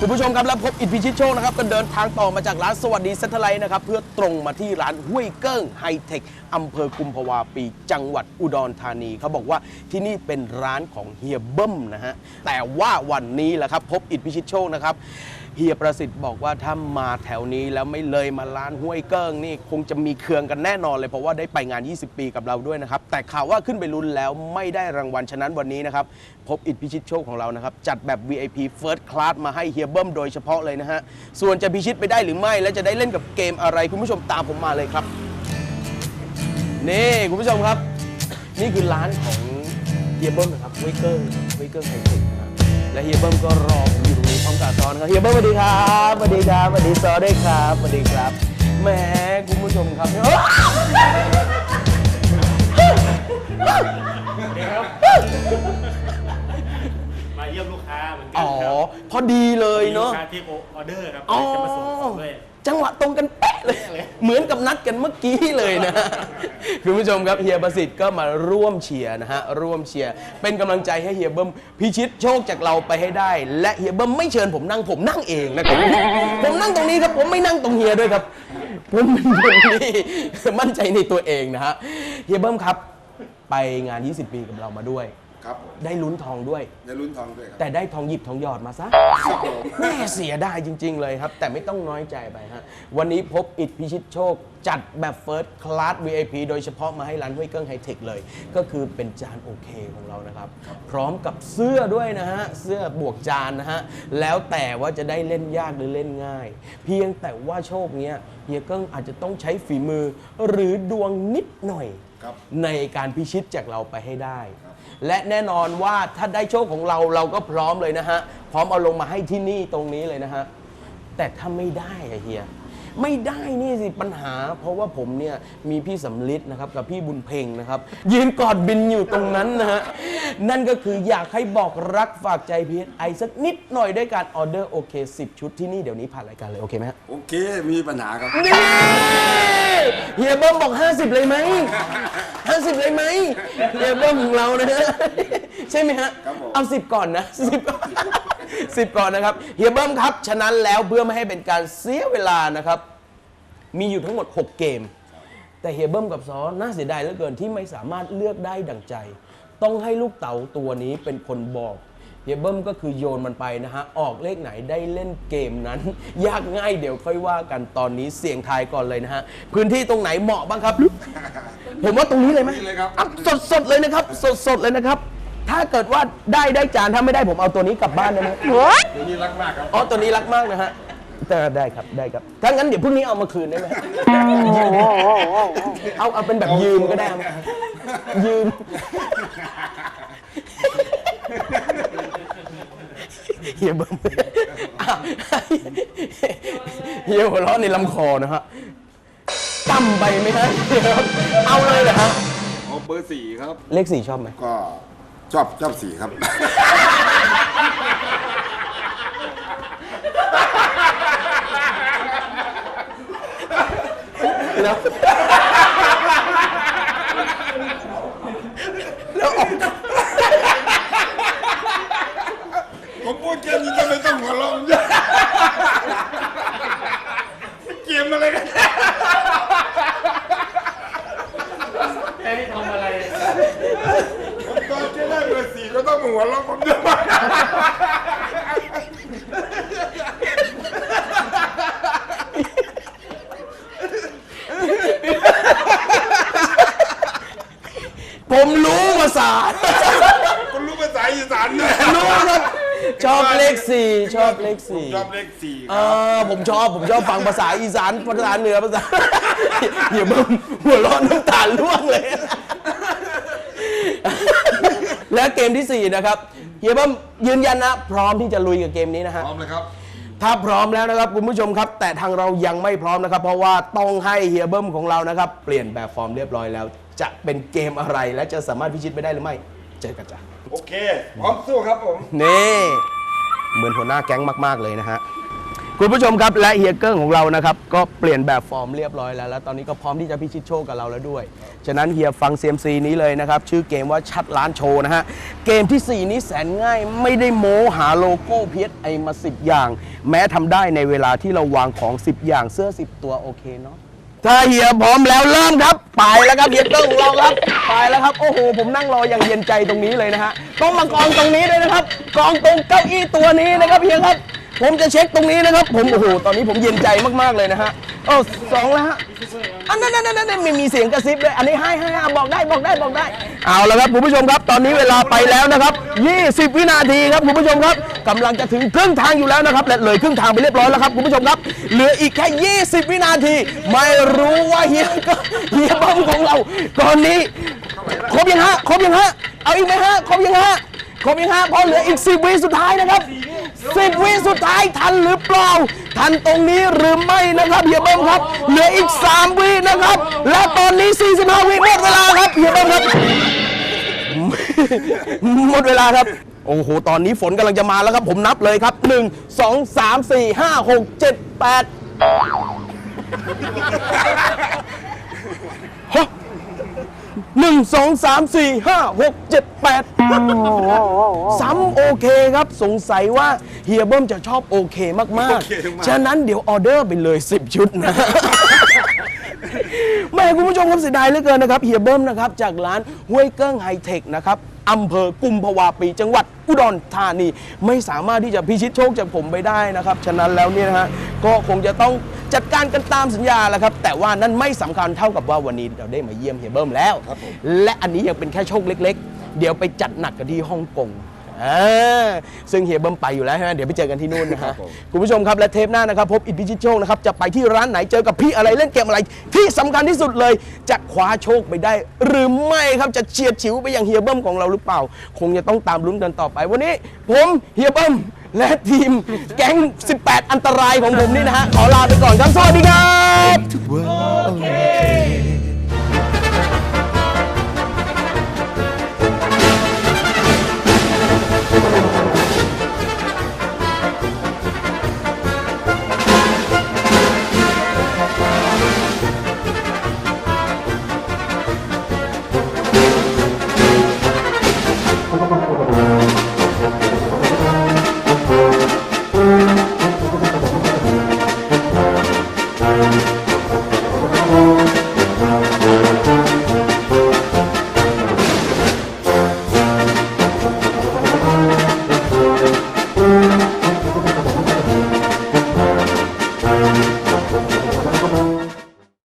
คุณผู้ชมครับแล้วพบอิทพิชิตโชคนะครับก็เดินทางต่อมาจากร้านสวัสดีเซทไลท์นะครับเพื่อตรงมาที่ร้านห้วยเกิ้งไฮเทคอำเภอกุมภาวาปี จังหวัดอุดรธานี เขาบอกว่าที่นี่เป็นร้านของเฮียเบิ้มนะฮะแต่ว่าวันนี้แหละครับพบอิทพิชิตโชคนะครับ เฮียประสิทธิ์บอกว่าถ้ามาแถวนี้แล้วไม่เลยมาร้านห้วยเกิ้งนี่คงจะมีเครืองกันแน่นอนเลยเพราะว่าได้ไปงาน 20 ปีกับเราด้วยนะครับ แต่ข่าวว่าขึ้นไปลุ้นแล้วไม่ได้รางวัลฉะนั้นวันนี้นะครับ พบอิทพิชิตโชคของเรานะครับ จัดแบบ VIP First Class มาให้เฮียเบิ้มโดยเฉพาะเลยนะฮะ ส่วนจะพิชิตไปได้หรือไม่ และจะได้เล่นกับเกมอะไรคุณผู้ชมตามผมมาเลยครับ นี่คุณผู้ชมครับ นี่คือร้านของเฮียเบิ้มนะครับเวเกอร์เวเกอร์ไฮเทคนะครับและเฮียเบิ้มก็รอ ผมอยู่ตรงนี้พร้อมกับซอนครับเฮียเบิ้มสวัสดีครับสวัสดีครับสวัสดีซอด้วยครับสวัสดีครับแหมคุณผู้ชมครับเอ้ยมาเยี่ยมลูกค้าเหมือนกัอ๋นอครับพอดีเลยเนาะมีลูกค้าที่ออเดอร์ครับอ๋อจะมาส่งของด้วย จังหวะตรงกันเป๊ะเลย เหมือนกับนัดกันเมื่อกี้เลยนะคุณผู้ชมครับเฮียประสิทธิ์ก็มาร่วมเชียร์นะฮะร่วมเชียร์เป็นกำลังใจให้เฮียเบิ้มพิชิตโชคจากเราไปให้ได้ และเฮียเบิ้มไม่เชิญผมนั่งผมนั่งเองนะครับ ผมนั่งตรงนี้ครับผมไม่นั่งตรงเฮียด้วยครับ ผมเป็นคนที่มั่นใจในตัวเองนะฮะเฮียเบิ้มครับ ไปงาน 20 ปีกับเรามาด้วย ครับผมได้ลุ้นทองด้วย ในรุ่นทองด้วยครับแต่ได้ทองหยิบทองหยอดมาซะ ครับผมแม่เสียดายจริง ๆ เลยครับ แต่ไม่ต้องน้อยใจไปฮะ วันนี้พบอิทพิชิตโชค จัดแบบ First Class VIP โดยเฉพาะมาให้ร้านห้วยเกิ้งไฮเทคเลย ก็คือเป็นจานโอเคของเรานะครับ พร้อมกับเสื้อด้วยนะฮะ เสื้อบวกจานนะฮะ แล้วแต่ว่าจะได้เล่นยากหรือเล่นง่าย เพียงแต่ว่าโชคเนี้ยเฮียเกิ้งอาจจะต้องใช้ฝีมือ หรือดวงนิดหน่อย ครับในการพิชิตจากเราไปให้ได้และแน่นอนว่าถ้าได้โชคของเราเราก็พร้อมเลยนะฮะ พร้อมเอาลงมาให้ที่นี่ตรงนี้เลยนะฮะ แต่ถ้าไม่ได้อะเฮีย ไม่ได้นี่สิปัญหา เพราะว่าผมเนี่ยมีพี่สำลิดนะครับกับพี่บุญเพ่งนะครับ ยืนกอดบินอยู่ตรงนั้นนะฮะ นั่นก็คืออยากให้บอกรักฝากใจพีไอสักนิดหน่อยด้วยการออเดอร์โอเค10 ชุดที่นี่เดี๋ยวนี้ผ่านรายการเลย โอเคไหมฮะ โอเคไมมีปัญหาครับ นี่ เฮียเบิ้มบอก 50 เลยไหม50 เลยไหมเฮียเบิ้มของเรานะฮะใช่ไหมฮะ ครับผม เอา 10 ก่อนนะ10 10 ก่อนนะครับเฮียเบิ้มครับ ฉะนั้นแล้วเพื่อไม่ให้เป็นการเสียเวลานะครับ มีอยู่ทั้งหมด 6 เกม แต่เฮียเบิ้มกับซอน่าเสียดายเหลือเกินที่ไม่สามารถเลือกได้ดั่งใจ ต้องให้ลูกเต๋าตัวนี้เป็นคนบอกเฮียเบิ้มก็คือโยนมันไปนะฮะ ออกเลขไหนได้เล่นเกมนั้น ยากง่ายเดี๋ยวค่อยว่ากันตอนนี้เสี่ยงทายก่อนเลยนะฮะ พื้นที่ตรงไหนเหมาะบ้างครับ ผมว่าตรงนี้เลยไหมนี่เลยครับสดสดๆเลยนะครับ สดสดๆเลยนะครับ ถ้าเกิดว่าได้ได้จานถ้าไม่ได้ผมเอาตัวนี้กลับบ้านได้ไหม เดี๋ยวนี้รักมากครับ อ๋อ ตัวนี้รักมากนะฮะแต่ได้ครับ ได้ครับ ถ้างั้นเดี๋ยวพรุ่งนี้เอามาคืนได้ไหมเอาเอาเป็นแบบยืมก็ได้ไหมยืม เฮียเบิ้มอะเฮียหัวเราะในลำคอนะฮะต่ำไปไหมฮะเฮียครับเอาเลยเหรอฮะเอาเบอร์สี่ครับ เลขสี่ชอบไหมก็ชอบชอบสี่ครับ แล้วแล้วออก ผมพูดแค่นี้ทำไมต้องหัวเราะเนี่ยเกมอะไรกัน เอ้ยทำอะไร ผมตอนแค่ได้เบอร์สี่ก็ต้องมาหัวเราะผมด้วย ผมรู้ภาษา คุณรู้ภาษาอีสานด้วยรู้ครับชอบเลขสี่ชอบเลขสี่ชอบเลขสี่คเอรับอผมชอบผมชอบฟังภาษาอีสานภาษาเหนือภาษาอย่าเบิ่มหัวเร้อนน้ำตาล่วงเลย และเกมที่4นะครับเฮียเบิ้มยืนยันนะ พร้อมที่จะลุยกับเกมนี้นะพฮะร้อมเลยครับ ถ้าพร้อมแล้วนะครับคุณผู้ชมครับ แต่ทางเรายังไม่พร้อมนะครับ เพราะว่าต้องให้เฮียเบิ้มของเรานะครับ เปลี่ยนแบบฟอร์มเรียบร้อยแล้ว จะเป็นเกมอะไร และจะสามารถพิชิตไปได้หรือไม่ เจอกันจ้ะโอเค พร้อมสู้ครับผม นี่เหมือนหัวหน้าแก๊งมาก ๆ เลยนะฮะ คุณผู้ชมครับและเฮียเกิ้งของเรานะครับ ก็เปลี่ยนแบบฟอร์มเรียบร้อยแล้ว แล้วตอนนี้ก็พร้อมที่จะพิชิตโชคกับเราแล้วด้วย ฉะนั้นเฮียฟัง CMC นี้เลยนะครับ ชื่อเกมว่าชัดล้านโชว์นะฮะ เกมทีสี่ 4 นี้แสนง่ายไม่ได้โม้หาโลโก้เพียไอมา 10 อย่าง แม้ทำได้ในเวลาที่เราวางของ 10 อย่างเสื้อ 10 ตัวโอเคเนาะ ถ้าเฮียพร้อมแล้วเริ่มครับไปแล้วครับเฮียเติ้งของเราครับไปแล้วครับโอ้โหผมนั่งรออย่างเย็นใจตรงนี้เลยนะฮะต้องมากองตรงนี้ด้วยนะครับ กองตรงเก้าอี้ตัวนี้นะครับเฮียครับ ผมจะเช็คตรงนี้นะครับ ผมโอ้โหตอนนี้ผมเย็นใจมากๆเลยนะฮะ โอ้สองแล้วฮะอันนั้นนั่นนั่นไม่มีเสียงกระซิบด้วยอันนี้ให้ให้ให้บอกได้บอกได้บอกได้ เอาละครับคุณผู้ชมครับ ตอนนี้เวลาไปแล้วนะครับ 20 วินาทีครับคุณผู้ชมครับกำลังจะถึงครึ่งทางอยู่แล้วนะครับและเลยครึ่งทางไปเรียบร้อยแล้วครับคุณผู้ชมครับเหลืออีกแค่ 20 วินาที ไม่รู้ว่าเฮียก็เฮียบ้มของเรา ตอนนี้ครบยังฮะครบยังฮะเอาอีกไหมฮะครบยังฮะครบยังฮะเพราะเหลืออีก 10 วิสุดท้ายนะครับ 10 วิสุดท้ายทันหรือเปล่า ทันตรงนี้หรือไม่นะครับเฮียเบิ้มครับ เหลืออีก 3 วินะครับ และตอนนี้ 45 วิหมดเวลาครับเฮียเบิ้มครับ หมดเวลาครับ โอ้โห ตอนนี้ฝนกำลังจะมาแล้วครับ ผมนับเลยครับ 1 2 3 4 5 6 7 8ฮะห นึ่งสองสามสี่ห้าหกเจ็ดแปดซ้ำโอเคครับ สงสัยว่าเฮียเบิ้มจะชอบโอเคมากโอเคมาก ๆ ฉะนั้นเดี๋ยวออเดอร์ไปเลย 10 ชุดนะแม่คุณผู้ชมครับเสียดายเหลือเกินนะครับเฮียเบิ้มนะครับจากร้านห้วยเกิ้งไฮเทคนะครับ อำเภอกุมภาวาปี จังหวัดอุดรธานี ไม่สามารถที่จะพิชิตโชคจากผมไปได้นะครับ ฉะนั้นแล้วเนี่ยนะฮะก็คงจะต้องจัดการกันตามสัญญาแหละครับ แต่ว่านั่นไม่สำคัญเท่ากับว่าวันนี้เราได้มาเยี่ยมเฮียเบิ้มแล้ว และอันนี้ยังเป็นแค่โชคเล็ก ๆ เดี๋ยวไปจัดหนักกันที่ฮ่องกง อ่าซึ่งเฮียเบิ้มไปอยู่แล้วใช่ไหมเดี๋ยวไปเจอกันที่นู่นนะฮะคุณผู้ชมครับและเทปหน้านะครับพบอิทพิชิตโชคนะครับจะไปที่ร้านไหนเจอกับพี่อะไรเล่นเกมอะไร ที่สำคัญที่สุดเลย จะคว้าโชคไปได้ หรือไม่ครับจะเฉียดฉิวไปอย่างเฮียเบิ้มของเราหรือเปล่า คงจะต้องตามลุ้นกันต่อไป วันนี้ผมเฮียเบิ้มและทีมแก๊ง 18 อันตรายของผมนี่นะฮะขอลาไปก่อนครับสวัสดีครับ